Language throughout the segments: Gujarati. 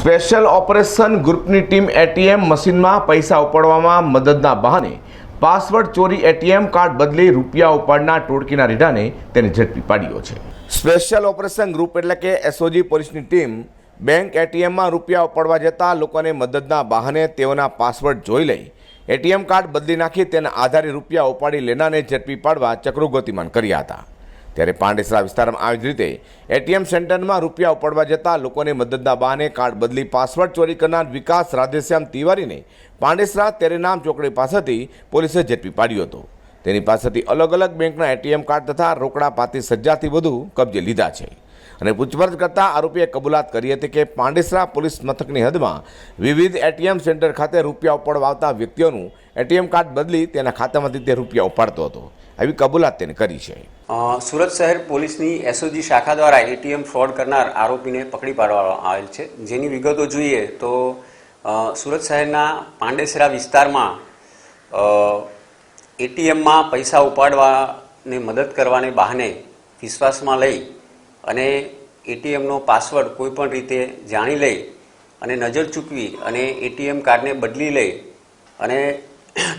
સ્પેશિયલ ઓપરેશન ગ્રુપની ટીમ એટીએમ મશીનમાં પૈસા ઉપાડવામાં મદદના બહાને પાસવર્ડ ચોરી એટીએમ કાર્ડ બદલી રૂપિયા ઉપાડના ટોળકીના રીઢાને તેને ઝડપી પાડ્યો છે. સ્પેશિયલ ઓપરેશન ગ્રુપ એટલે કે એસઓજી પોલીસની ટીમ બેંક એટીએમમાં રૂપિયા ઉપાડવા જતા લોકોને મદદના બહાને તેઓના પાસવર્ડ જોઈ લઈ એટીએમ કાર્ડ બદલી નાખી તેના આધારે રૂપિયા ઉપાડી લેનારને ઝડપી પાડવા ચક્રો ગતિમાન કર્યા હતા. ત્યારે પાંડેસરા વિસ્તારમાં આવી જ રીતે એટીએમ સેન્ટરમાં રૂપિયા ઉપાડવા જતા લોકોને મદદના બહાને કાર્ડ બદલી પાસવર્ડ ચોરી કરનાર વિકાસ રાધેશ્યામ તિવારીને પાંડેસરા તેરેનામ ચોકડી પાસેથી પોલીસે ઝડપી પાડ્યો હતો. તેની પાસેથી અલગ અલગ બેંકના એટીએમ કાર્ડ તથા રોકડા પાંત્રીસ હજારથી વધુ કબજે લીધા છે. અને પૂછપરછ કરતા આરોપીએ કબૂલાત કરી હતી કે પાંડેસરા પોલીસ મથકની હદમાં વિવિધ એટીએમ સેન્ટર ખાતે રૂપિયા ઉપાડવા વ્યક્તિઓનું એટીએમ કાર્ડ બદલી તેના ખાતામાંથી તે રૂપિયા ઉપાડતો હતો. આવી કબૂલાત તેને કરી છે. સુરત શહેર પોલીસની એસઓજી શાખા દ્વારા એટીએમ ફ્રોડ કરનાર આરોપીને પકડી પાડવામાં આવેલ છે. જેની વિગતો જોઈએ તો સુરત શહેરના પાંડેસરા વિસ્તારમાં એટીએમમાં પૈસા ઉપાડવાને મદદ કરવાને બહાને વિશ્વાસમાં લઈ અને એટીએમનો પાસવર્ડ કોઈપણ રીતે જાણી લઈ અને નજર ચૂકવી અને એટીએમ કાર્ડને બદલી લઈ અને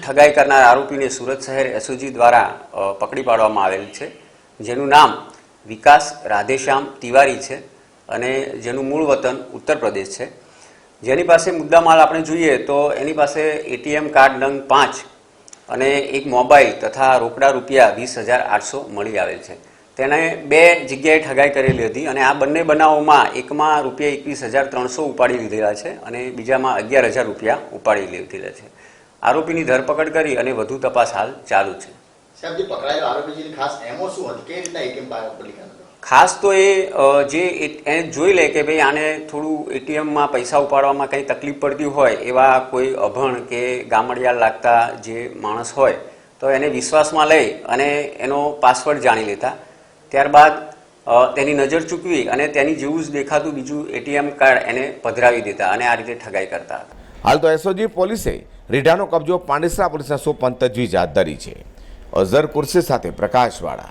ઠગાઈ કરનાર આરોપીને સુરત શહેર એસઓજી દ્વારા પકડી પાડવામાં આવેલ છે. જેનું નામ વિકાસ રાધેશ્યામ તિવારી છે અને જેનું મૂળ વતન ઉત્તર પ્રદેશ છે. જેની પાસે મુદ્દામાલ આપણે જોઈએ તો એની પાસે એટીએમ કાર્ડ નંગ પાંચ અને એક મોબાઈલ તથા રોકડા રૂપિયા વીસ હજાર આઠસો મળી આવેલ છે. તેણે બે જગ્યાએ ઠગાઈ કરેલી હતી અને આ બંને બનાવોમાં એકમાં રૂપિયા એકવીસ હજાર ત્રણસો ઉપાડી લીધેલા છે અને બીજામાં અગિયાર હજાર રૂપિયા ઉપાડી લીધેલા છે. આરોપીની ધરપકડ કરી અને વધુ તપાસ હાલ ચાલુ છે. ખાસ તો એ જે એને જોઈ લે કે ભાઈ આને થોડું એટીએમમાં પૈસા ઉપાડવામાં કંઈ તકલીફ પડતી હોય એવા કોઈ અભણ કે ગામડિયા લાગતા જે માણસ હોય તો એને વિશ્વાસમાં લઈ અને એનો પાસવર્ડ જાણી લેતા ત્યારબાદ તેની નજર ચૂકવી અને તેની જેવું જ દેખાતું બીજું એટીએમ કાર્ડ એને પધરાવી દેતા અને આ રીતે ઠગાઈ કરતા હતા. હાલ તો એસઓજી પોલીસે રીઢાનો કબજો પાંડેસરા પોલીસના સોંપન તજવીજ હાથ ધરી છે. અઝર કુર્સી સાથે પ્રકાશવાળા.